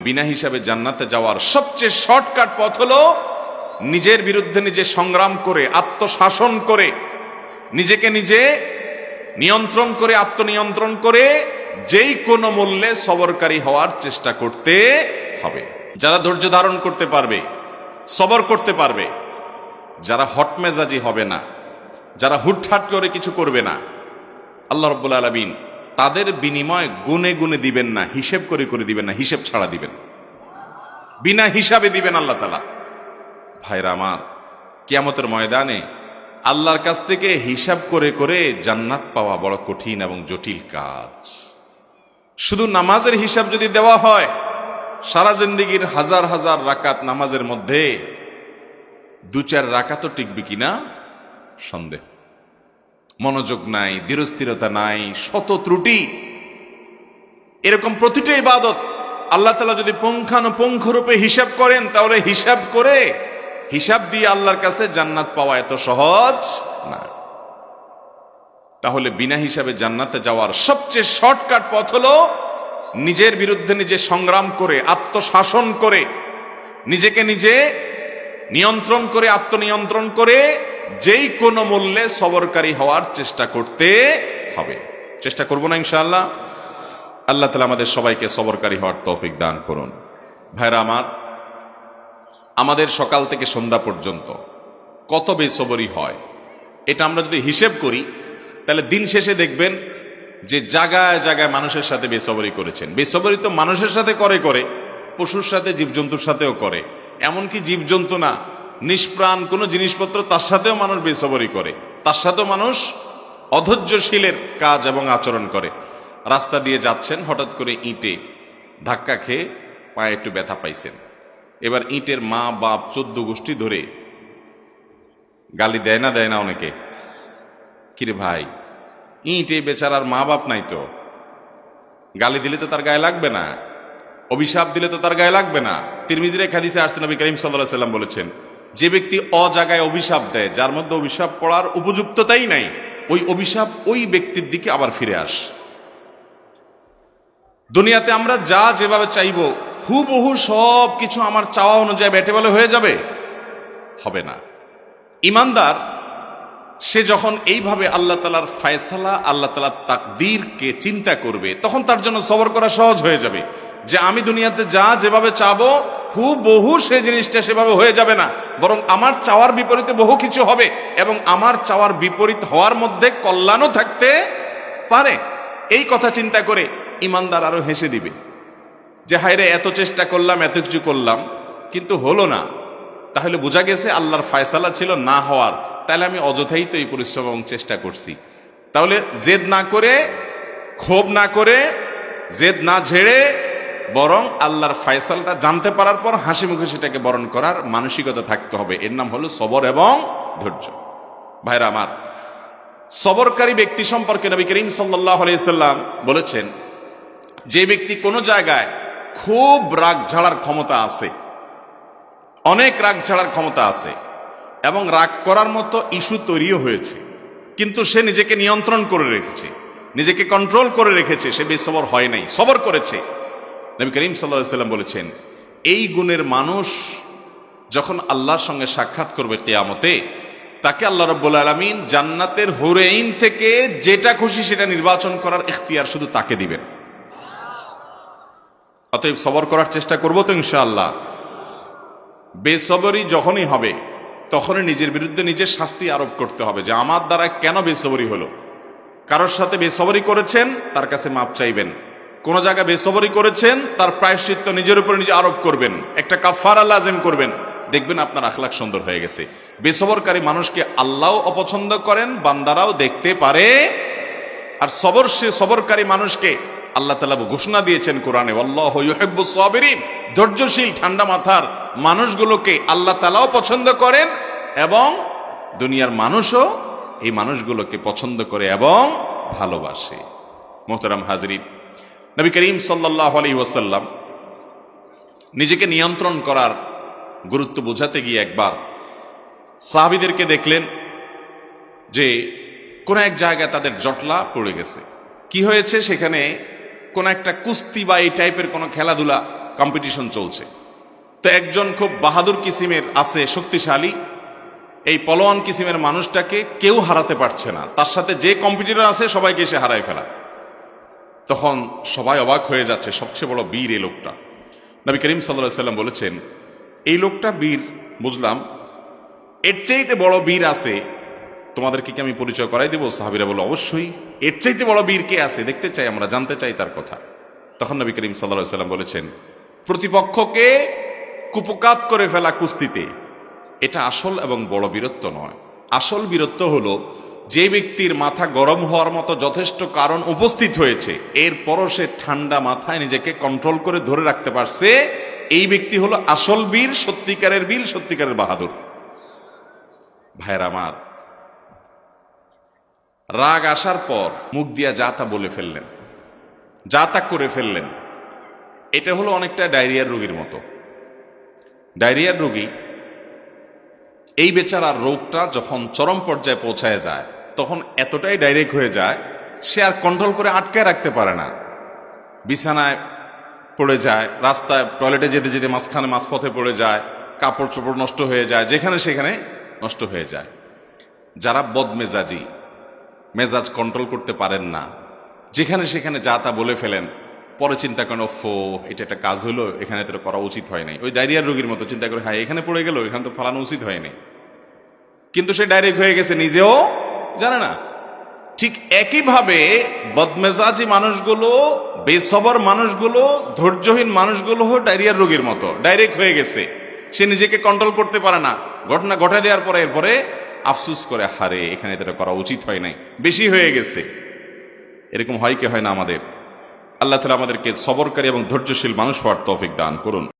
বিনা হিসাবে জান্নাতে যাওয়ার সবচেয়ে শর্টকাট পথ হলো নিজের বিরুদ্ধে নিজে সংগ্রাম করে, আত্মশাসন করে, নিজেকে নিজে নিয়ন্ত্রণ করে, আত্মনিয়ন্ত্রণ করে যেই কোনো মূল্যে সবরকারী হওয়ার চেষ্টা করতে হবে। যারা ধৈর্য ধারণ করতে পারবে, সবর করতে পারবে, যারা হটমেজাজি হবে না, যারা হুটহাট করে কিছু করবে না, আল্লাহ রব্বুল আলমিন তাদের বিনিময় গুনে গুনে দিবেন না, হিসেব করে করে দিবেন না, হিসেব ছাড়া দিবেন। বিনা হিসাবে দিবেন আল্লাহ তালা ভাইরা আমার, কিয়ামতের ময়দানে আল্লাহর কাছ থেকে হিসাব করে করে জান্নাত পাওয়া বড় কঠিন এবং জটিল কাজ। শুধু নামাজের হিসাব যদি দেওয়া হয়, সারা জিন্দিগির হাজার হাজার রাকাত নামাজের মধ্যে দু চার রাকাতও টিকবে কিনা? সন্দেহ। মনোযোগ নাই দৃঢ়স্থিরতা নাই, শত ত্রুটি। এরকম প্রতিটা ইবাদত আল্লাহ তালা যদি পুঙ্খানুপুঙ্খ রূপে হিসাব করেন, তাহলে হিসাব করে হিসাব দিয়ে আল্লাহর কাছে জান্নাত পাওয়া এত সহজ না। তাহলে বিনা হিসাবে জান্নাতে যাওয়ার সবচেয়ে শর্টকাট পথ হলো নিজের বিরুদ্ধে নিজে সংগ্রাম করে, আত্মশাসন করে, নিজেকে নিজে নিয়ন্ত্রণ করে, আত্মনিয়ন্ত্রণ করে যেই কোনো মূল্যে সবরকারী হওয়ার চেষ্টা করতে হবে। চেষ্টা করব না ইনশাআল্লাহ। আল্লাহ তালা আমাদের সবাইকে সবরকারী হওয়ার তৌফিক দান করুন। ভাইরা আমার, আমাদের সকাল থেকে সন্ধ্যা পর্যন্ত কত বেসবরি হয়, এটা আমরা যদি হিসেব করি, তাহলে দিন শেষে দেখবেন যে জায়গায় জায়গায় মানুষের সাথে বেসবরি করেছেন। বেসবরি তো মানুষের সাথে করে করে, পশুর সাথে, জীবজন্তুর সাথেও করে। এমনকি জীবজন্তু না নিষ্প্রাণ কোনো জিনিসপত্র তার সাথেও মানুষ বেসবরি করে। তার সাথেও মানুষ অধৈর্যশীলের কাজ এবং আচরণ করে। রাস্তা দিয়ে যাচ্ছেন, হঠাৎ করে ইঁটে ধাক্কা খেয়ে পায়ে একটু ব্যথা পাইছেন। এবার ইঁটের মা, বাপ, চোদ্দ গোষ্ঠী ধরে গালি দেয় না দেয় না অনেকে। কিরে ভাই, ইঁট বেচারার মা বাপ নাই তো? গালি দিলে তো তার গায়ে লাগবে না। অভিশাপ দিলে তো তার গায়ে লাগবে না। তিরমিজির হাদিসে আসছে নবী করিম সাল্লাহ সাল্লাম বলেছেন যে ব্যক্তি অজাগায় অভিশাপ দেয়, যার মধ্যে অভিশাপ পড়ার উপযুক্ততাই নাই, ওই অভিশাপ ওই ব্যক্তির দিকে আবার ফিরে আস। দুনিয়াতে আমরা যা যেভাবে চাইব, হুবহু সব কিছু আমার চাওয়া অনুযায়ী ব্যাটে বলে হয়ে যাবে? হবে না। ইমানদার, সে যখন এইভাবে আল্লাহ তালার ফায়সালা, আল্লাহ তালার তাকদীরকে চিন্তা করবে, তখন তার জন্য সবর করা সহজ হয়ে যাবে যে আমি দুনিয়াতে যা যেভাবে চাবো বহু সে জিনিসটা সেভাবে হয়ে যাবে না। বরং আমার চাওয়ার বিপরীতে বহু কিছু হবে এবং আমার চাওয়ার বিপরীত হওয়ার মধ্যে কল্যাণও থাকতে পারে। এই কথা চিন্তা করে ইমানদার আরও হেসে দিবে। যে হায়রে এত চেষ্টা করলাম, এত কিছু করলাম, কিন্তু হলো না। তাহলে বোঝা গেছে আল্লাহর ফায়সালা ছিল না হওয়ার। তাহলে আমি অযথাই তো এই পরিশ্রম এবং চেষ্টা করছি। তাহলে জেদ না করে, ক্ষোভ না করে, জেদ না ঝেড়ে বরং আল্লাহর ফায়সালটা জানতে পারার পর হাসি মুখে সেটাকে বরণ করার মানসিকতা থাকতে হবে। এর নাম হলো সবর এবং ধৈর্য। ভাইরা আমার, সবরকারী ব্যক্তি সম্পর্কে নবী করিম সাল্লাহ বলেছেন, যে ব্যক্তি কোনো জায়গায় খুব রাগ ঝাড়ার ক্ষমতা আছে, অনেক রাগ ঝাড়ার ক্ষমতা আছে এবং রাগ করার মতো ইস্যু তৈরিও হয়েছে, কিন্তু সে নিজেকে নিয়ন্ত্রণ করে রেখেছে, নিজেকে কন্ট্রোল করে রেখেছে, সে বেসবর হয় নাই, সবর করেছে। নবী করিম সাল্লাহ সাল্লাম বলেছেন, এই গুণের মানুষ যখন আল্লাহর সঙ্গে সাক্ষাৎ করবে কেয়ামতে, তাকে আল্লাহ রব্বুল আলমিন জান্নাতের হুরেইন থেকে যেটা খুশি সেটা নির্বাচন করার ইখতিয়ার শুধু তাকে দিবেন। অতএব সবর করার চেষ্টা করব তো ইনশাআল্লাহ। বেসবরি যখনই হবে, তখনই নিজের বিরুদ্ধে নিজের শাস্তি আরোপ করতে হবে যে আমার দ্বারা কেন বেসবরি হলো? কারোর সাথে বেসবরি করেছেন, তার কাছে মাপ চাইবেন। কোন জায়গায় বেসবরি করেছেন, তার প্রায়শ্চিত্ত নিজের উপর নিজে আরোপ করবেন। একটা কাফারা লাজেম করবেন। দেখবেন আপনার আখলাখ সুন্দর হয়ে গেছে। বেসবরকারী মানুষকে আল্লাহ অপছন্দ করেন, বান্দারাও দেখতে পারে। আর সবর সে সবরকারী মানুষকে আল্লাহ তালা ঘোষণা দিয়েছেন কোরআনে আল্লাহ ধৈর্যশীল, ঠান্ডা মাথার মানুষগুলোকে আল্লাহ তালাও পছন্দ করেন এবং দুনিয়ার মানুষও এই মানুষগুলোকে পছন্দ করে এবং ভালোবাসে। মোহতারাম হাজরিন নবী করিম সাল্লাহ আলী ওয়াসাল্লাম নিজেকে নিয়ন্ত্রণ করার গুরুত্ব বোঝাতে গিয়ে একবার সাহাবিদেরকে দেখলেন যে কোন এক জায়গায় তাদের জটলা পড়ে গেছে। কি হয়েছে? সেখানে কোন একটা কুস্তি বা এই টাইপের কোনো খেলাধুলা কম্পিটিশন চলছে। তো একজন খুব বাহাদুর কিসিমের আছে, শক্তিশালী, এই পলোয়ান কিসিমের মানুষটাকে কেউ হারাতে পারছে না। তার সাথে যে কম্পিটিটর আছে, সবাইকে এসে হারায় ফেলা তখন সবাই অবাক হয়ে যাচ্ছে, সবচেয়ে বড় বীর এই লোকটা। নবী করিম সাল্লাহ সাল্লাম বলেছেন, এই লোকটা বীর, বুঝলাম, এর চাইতে বড় বীর আছে, তোমাদেরকে কি আমি পরিচয় করাই দেবো? সাহাবিরা বলো অবশ্যই, এর চাইতে বড় বীর কে আছে? দেখতে চাই, আমরা জানতে চাই তার কথা। তখন নবী করিম সাল্লাহ সাল্লাম বলেছেন, প্রতিপক্ষকে কুপকাত করে ফেলা কুস্তিতে, এটা আসল এবং বড় বীরত্ব নয়। আসল বীরত্ব হলো যে ব্যক্তির মাথা গরম হওয়ার মতো যথেষ্ট কারণ উপস্থিত হয়েছে, এরপরও সে ঠান্ডা মাথায় নিজেকে কন্ট্রোল করে ধরে রাখতে পারছে, এই ব্যক্তি হলো আসল বীর, সত্যিকারের বীর, সত্যিকারের বাহাদুর। ভাইয়ের আমার, রাগ আসার পর মুখ দিয়া যা তা বলে ফেললেন, যা তা করে ফেললেন, এটা হলো অনেকটা ডায়রিয়ার রোগীর মতো। ডায়রিয়ার রোগী এই বেচারার রোগটা যখন চরম পর্যায়ে পৌঁছায় যায়, তখন এতটাই ডাইরেক্ট হয়ে যায়, সে আর কন্ট্রোল করে আটকায় রাখতে পারে না। বিছানায় পড়ে যায়, রাস্তায় টয়লেটে যেতে যেতে মাঝখানে মাঝপথে পড়ে যায় কাপড় চোপড় নষ্ট হয়ে যায়, যেখানে সেখানে নষ্ট হয়ে যায়। যারা বদমেজাজি, মেজাজ কন্ট্রোল করতে পারেন না, যেখানে সেখানে যা তা বলে ফেলেন, পরে চিন্তা করেন ফো এটা একটা কাজ হলো, এখানে তো করা উচিত হয় নাই। ওই ডায়রিয়ার রোগীর মতো চিন্তা করে হ্যাঁ এখানে পড়ে গেল, এখানে তো ফালানো উচিত হয়নি। কিন্তু সে ডাইরেক্ট হয়ে গেছে নিজেও জানে না। ঠিক একইভাবে বদমেজাজি মানুষগুলো, বেসবর মানুষগুলো, ধৈর্যহীন মানুষগুলো ডায়রিয়ার রোগীর মতো। ডাইরেক্ট হয়ে গেছে। সে নিজেকে কন্ট্রোল করতে পারে না। ঘটনা ঘটে দেওয়ার পরে এরপরে আফসুস করে, হারে, এখানে এটা করা উচিত হয় নাই। বেশি হয়ে গেছে। এরকম হয় কি হয় না আমাদের? আল্লাহ তালা আমাদেরকে সবরকারী এবং ধৈর্যশীল মানুষ হওয়ার তৌফিক দান করুন।